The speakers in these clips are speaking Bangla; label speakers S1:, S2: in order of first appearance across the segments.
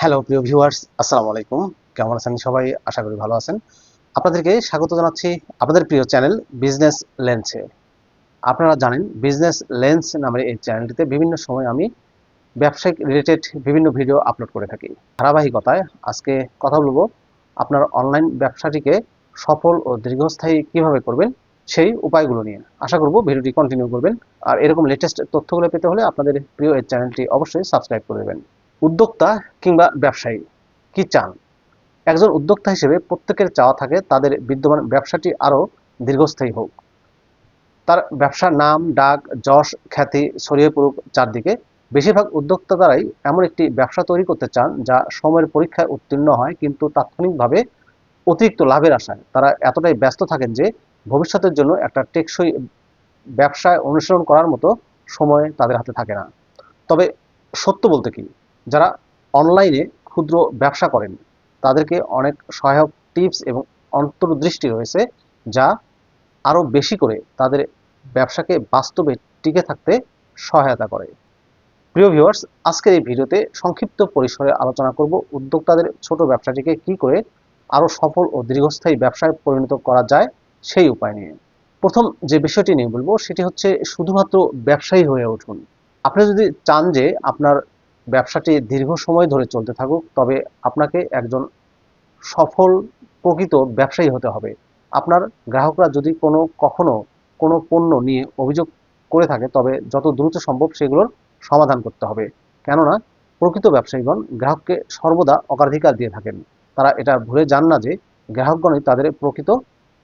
S1: হ্যালো প্রিয় ভিউয়ার্স আসসালামু আলাইকুম। কেমন আছেন সবাই? আশা করি ভালো আছেন। আপনাদেরকে স্বাগত জানাচ্ছি আপনাদের প্রিয় চ্যানেল বিজনেস লেন্সে আপনারা জানেন বিজনেস লেন্স নামের এই চ্যানেলটিতে বিভিন্ন সময় আমি ব্যবসায়িক রিলেটেড বিভিন্ন ভিডিও আপলোড করে থাকি। ধারাবাহিকতায় আজকে কথা বলব আপনার অনলাইন ব্যবসাটিকে সফল ও দীর্ঘস্থায়ী কীভাবে করবেন সেই উপায়গুলো নিয়ে। আশা করব ভিডিওটি কন্টিনিউ করবেন। আর এরকম লেটেস্ট তথ্যগুলো পেতে হলে আপনাদের প্রিয় এই চ্যানেলটি অবশ্যই সাবস্ক্রাইব করে দেবেন। উদ্যোক্তা কিংবা ব্যবসায়ী কি চান? একজন উদ্যোক্তা হিসেবে প্রত্যেকের চাওয়া থাকে তাদের বিদ্যমান ব্যবসাটি আরও দীর্ঘস্থায়ী হোক। তার ব্যবসার নাম, ডাক, যশ, খ্যাতি ছড়িয়ে পড়ুক চারদিকে। বেশিরভাগ উদ্যোক্তা দ্বারাই এমন একটি ব্যবসা তৈরি করতে চান যা সময়ের পরীক্ষায় উত্তীর্ণ হয় কিন্তু তাৎক্ষণিকভাবে অতিরিক্ত লাভের আশায়। তারা এতটাই ব্যস্ত থাকেন যে ভবিষ্যতের জন্য একটা টেকসই ব্যবসায় অনুসরণ করার মতো সময় তাদের হাতে থাকে না। তবে সত্য বলতে কি? যারা অনলাইনে ক্ষুদ্র ব্যবসা করেন, তাদেরকে অনেক সহায়ক টিপস এবং অন্তর্দৃষ্টি রয়েছে যা আরও বেশি করে তাদের ব্যবসাকে বাস্তবে টিকে থাকতে সহায়তা করে। প্রিয় ভিউয়ার্স, আজকের এই ভিডিওতে সংক্ষিপ্ত পরিসরে আলোচনা করব উদ্যোক্তাদের ছোট ব্যবসাটিকে কি করে আরও সফল ও দীর্ঘস্থায়ী ব্যবসায় পরিণত করা যায় সেই উপায় নিয়ে। প্রথম যে বিষয়টি নিয়ে বলব, সেটি হচ্ছে শুধুমাত্র ব্যবসায়ী হয়ে উঠুন। আপনি যদি চান যে আপনার ব্যবসাটি দীর্ঘ সময় ধরে চলতে থাকুক, তবে আপনাকে একজন সফল প্রকৃত ব্যবসায়ী হতে হবে। আপনার গ্রাহকরা যদি কোনো, কখনো কোনো পণ্য নিয়ে অভিযোগ করে থাকে, তবে যত দ্রুত সম্ভব সেগুলোর সমাধান করতে হবে। কেননা, প্রকৃত ব্যবসায়ীগণ গ্রাহককে সর্বদা অগ্রাধিকার দিয়ে থাকেন। তারা এটা ভুলে যান না যে গ্রাহকগণই তাদের প্রকৃত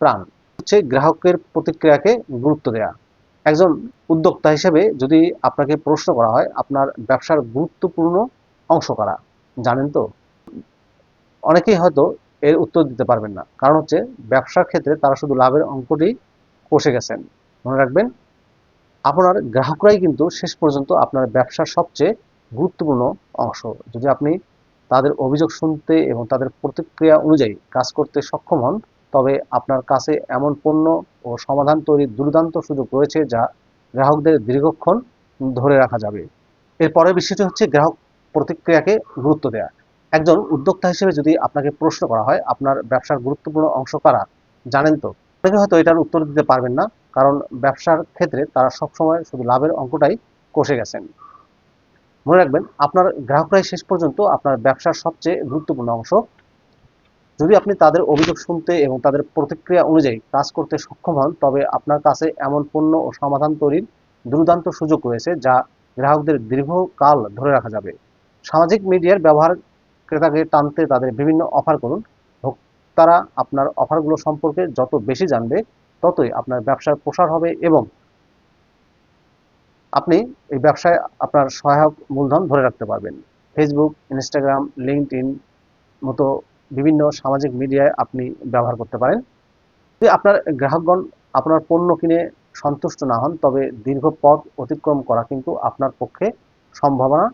S1: প্রাণ। হচ্ছে গ্রাহকের প্রতিক্রিয়াকে গুরুত্ব দেয়া। একজন উদ্যোক্তা হিসেবে যদি আপনাকে প্রশ্ন করা হয়, আপনার ব্যবসার গুরুত্বপূর্ণ অংশ করা? জানেন তো? অনেকেই হয়তো এর উত্তর দিতে পারবেন না। কারণ হচ্ছে, ব্যবসার ক্ষেত্রে তারা শুধু লাভের অঙ্কটি কষে গেছেন। মনে রাখবেন, আপনার গ্রাহকরাই কিন্তু শেষ পর্যন্ত আপনার ব্যবসার সবচেয়ে গুরুত্বপূর্ণ অংশ। যদি আপনি তাদের অভিযোগ শুনতে এবং তাদের প্রতিক্রিয়া অনুযায়ী কাজ করতে সক্ষম হন, তবে আপনার কাছে এমন পণ্য ও সমাধান তৈরির দুর্দান্ত সুযোগ রয়েছে যা গ্রাহকদের দীর্ঘক্ষণ ধরে রাখা যাবে। এর পরের বিষয়টি হচ্ছে গ্রাহক প্রতিক্রিয়াকে গুরুত্ব দেওয়া একজন উদ্যোক্তা হিসেবে যদি আপনাকে প্রশ্ন করা হয়, আপনার ব্যবসার গুরুত্বপূর্ণ অংশ কারা, জানেন তো। অনেকে হয়তো এটার উত্তর দিতে পারবেন না, কারণ ব্যবসার ক্ষেত্রে তারা সবসময় শুধু লাভের অঙ্কটাই কষে গেছেন। মনে রাখবেন, আপনার গ্রাহকরাই শেষ পর্যন্ত আপনার ব্যবসার সবচেয়ে গুরুত্বপূর্ণ অংশ। যদি আপনি তাদের অভিযোগ শুনতে এবং তাদের প্রতিক্রিয়া অনুযায়ী কাজ করতে সক্ষম হন, তবে আপনার কাছে এমন পণ্য ও সমাধান তৈরির দুর্দান্ত সুযোগ রয়েছে যা গ্রাহকদের দীর্ঘকাল ধরে রাখা যাবে। সামাজিক মিডিয়ার ব্যবহার ক্রেতাকে টানতে তাদের বিভিন্ন অফার করুন। ভোক্তারা আপনার অফারগুলো সম্পর্কে যত বেশি জানবে, ততই আপনার ব্যবসার প্রসার হবে এবং আপনি এই ব্যবসায় আপনার সহায়ক মূলধন ধরে রাখতে পারবেন। ফেসবুক ইনস্টাগ্রাম লিঙ্কড ইন মতো বিভিন্ন সামাজিক মিডিয়ায় আপনি ব্যবহার করতে পারেন। যদি আপনার গ্রাহকগণ আপনার পণ্য কিনে সন্তুষ্ট না হন, তবে দীর্ঘ পথ অতিক্রম করা কিন্তু আপনার পক্ষে সম্ভাবনা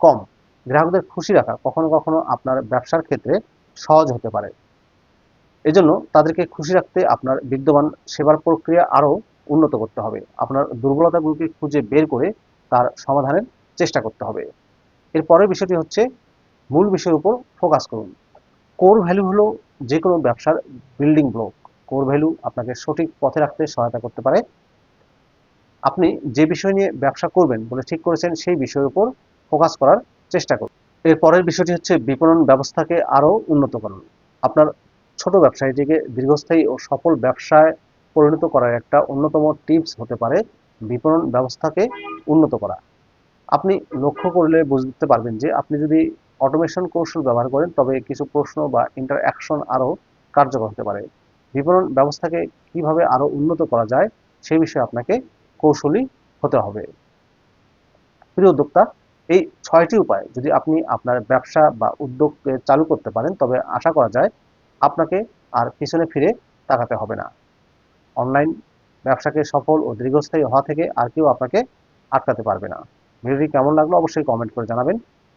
S1: কম। গ্রাহকদের খুশি রাখা কখনো কখনো আপনার ব্যবসার ক্ষেত্রে সহজ হতে পারে। এজন্য তাদেরকে খুশি রাখতে আপনার বিদ্যমান সেবার প্রক্রিয়া আরও উন্নত করতে হবে। আপনার দুর্বলতাগুলোকে খুঁজে বের করে তার সমাধানের চেষ্টা করতে হবে। এর পরের বিষয়টি হচ্ছে, মূল বিষয়ের উপর ফোকাস করুন। কোর ভ্যালু হলো যে কোনো ব্যবসার বিল্ডিং ব্লক কোর ভ্যালু আপনাকে সঠিক পথে রাখতে সহায়তা করতে পারে। আপনি যে বিষয় নিয়ে ব্যবসা করবেন বলে ঠিক করেছেন, সেই বিষয়ের উপর ফোকাস করার চেষ্টা করুন। এর পরের বিষয়টি হচ্ছে বিপণন ব্যবস্থাকে আরও উন্নত করুন আপনার ছোট ব্যবসায়ীটিকে দীর্ঘস্থায়ী ও সফল ব্যবসায় পরিণত করার একটা অন্যতম টিপস হতে পারে বিপণন ব্যবস্থাকে উন্নত করা। আপনি লক্ষ্য করলে বুঝতে পারবেন যে আপনি যদি অটোমেশন কৌশল ব্যবহার করেন, তবে কিছু প্রশ্ন বা ইন্টারঅ্যাকশন আরও কার্যকর হতে পারে। বিপণন ব্যবস্থাকে কীভাবে আরও উন্নত করা যায় সেই বিষয়ে আপনাকে কৌশলী হতে হবে। প্রিয় উদ্যোক্তা, এই ছয়টি উপায় যদি আপনি আপনার ব্যবসা বা উদ্যোগকে চালু করতে পারেন, তবে আশা করা যায় আপনাকে আর পিছনে ফিরে তাকাতে হবে না। অনলাইন ব্যবসাকে সফল ও দীর্ঘস্থায়ী হওয়া থেকে আর কেউ আপনাকে আটকাতে পারবে না। ভিডিওটি কেমন লাগল অবশ্যই কমেন্ট করে জানাবেন।